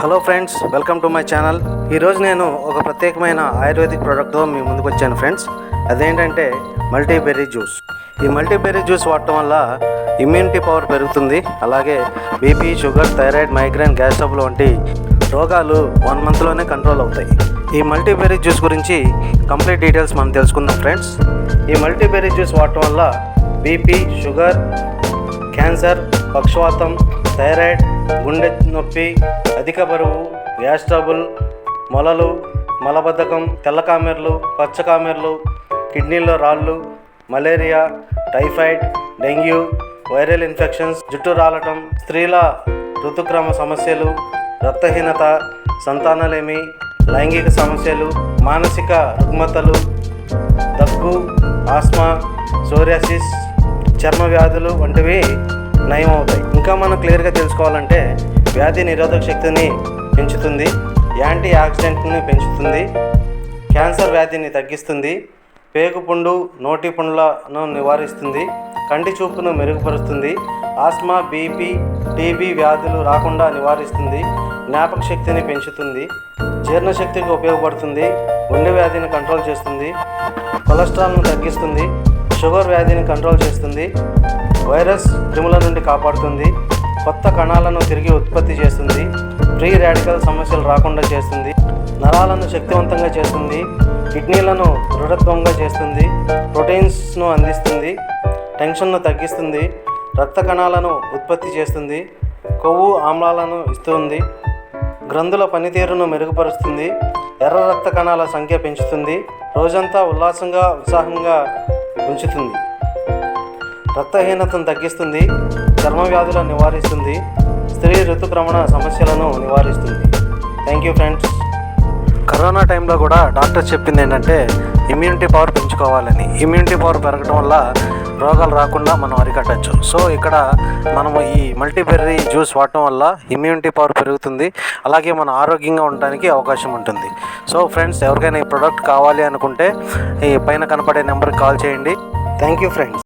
Hello friends welcome to my channel ఈరోజు నేను ఒక ప్రత్యేకమైన ఆయుర్వేదిక్ ప్రోడక్ట్తో మీ ముందుకు వచ్చాను ఫ్రెండ్స్ అదేంటంటే మల్టీబెర్రీ జ్యూస్ ఈ మల్టీబెర్రీ జ్యూస్ వాడటం వల్ల ఇమ్యూనిటీ పవర్ పెరుగుతుంది. అలాగే BP sugar thyroid migraine gas trouble వంటి రోగాలు వన్ మంత్లోనే కంట్రోల్ అవుతాయి. ఈ మల్టీబెర్రీ జ్యూస్ గురించి కంప్లీట్ డీటెయిల్స్ మనం తెలుసుకుందాం ఫ్రెండ్స్ ఈ మల్టీబెర్రీ జ్యూస్ వాడటం వల్ల బీపీ షుగర్ క్యాన్సర్ పక్షవాతం థైరాయిడ్ గుండె నొప్పి అధిక బరువు గ్యాస్ ట్రబుల్ మొలలు మలబద్ధకం తెల్ల పచ్చకామెర్లు పచ్చ కిడ్నీలో రాళ్ళు malaria typhoid dengue viral infections జుట్టు రాలటం స్త్రీల ఋతుక్రమ సమస్యలు రక్తహీనత సంతానలేమి లైంగిక సమస్యలు మానసిక రుగ్మతలు దగ్గు ఆస్మా సోరియాసిస్ చర్మ వ్యాధులు వంటివి నయం అవుతాయి ఇంకా మనం క్లియర్గా తెలుసుకోవాలంటే వ్యాధి నిరోధక శక్తిని పెంచుతుంది యాంటీ ఆక్సిడెంట్ని పెంచుతుంది క్యాన్సర్ వ్యాధిని తగ్గిస్తుంది పేగుపుండు నోటి పుండ్లను నివారిస్తుంది కంటి చూపును మెరుగుపరుస్తుంది ఆస్మా బీపీ టీబీ వ్యాధులు రాకుండా నివారిస్తుంది జ్ఞాపక శక్తిని పెంచుతుంది జీర్ణశక్తికి ఉపయోగపడుతుంది గుండె వ్యాధిని కంట్రోల్ చేస్తుంది కొలెస్ట్రాల్ను తగ్గిస్తుంది షుగర్ వ్యాధిని కంట్రోల్ చేస్తుంది వైరస్ క్రిముల నుండి కాపాడుతుంది కొత్త కణాలను తిరిగి ఉత్పత్తి చేస్తుంది ఫ్రీ రాడికల్ సమస్యలు రాకుండా చేస్తుంది నరాలను శక్తివంతంగా చేస్తుంది కిడ్నీలను దృఢత్వంగా చేస్తుంది ప్రోటీన్స్ను అందిస్తుంది టెన్షన్ను తగ్గిస్తుంది రక్త కణాలను ఉత్పత్తి చేస్తుంది కొవ్వు ఆమ్లాలను ఇస్తుంది గ్రంథుల పనితీరును మెరుగుపరుస్తుంది ఎర్ర రక్త కణాల సంఖ్య పెంచుతుంది రోజంతా ఉల్లాసంగా ఉత్సాహంగా ఉంచుతుంది. రక్తహీనతను తగ్గిస్తుంది చర్మ వ్యాధులను నివారిస్తుంది స్త్రీ ఋతుక్రమణ సమస్యలను నివారిస్తుంది. థ్యాంక్ యూ ఫ్రెండ్స్ కరోనా టైంలో కూడా డాక్టర్ చెప్పింది ఏంటంటే ఇమ్యూనిటీ పవర్ పెంచుకోవాలని. ఇమ్యూనిటీ పవర్ పెరగడం వల్ల రోగాలు రాకుండా మనం అరికట్టచ్చు. సో ఇక్కడ మనము ఈ మల్టీబెర్రీ జ్యూస్ వాడటం వల్ల ఇమ్యూనిటీ పవర్ పెరుగుతుంది. అలాగే మన ఆరోగ్యంగా ఉండడానికి అవకాశం ఉంటుంది. సో ఫ్రెండ్స్ ఎవరికైనా ఈ ప్రోడక్ట్ కావాలి అనుకుంటే ఈ పైన కనపడే నెంబర్కి కాల్ చేయండి. Thank you friends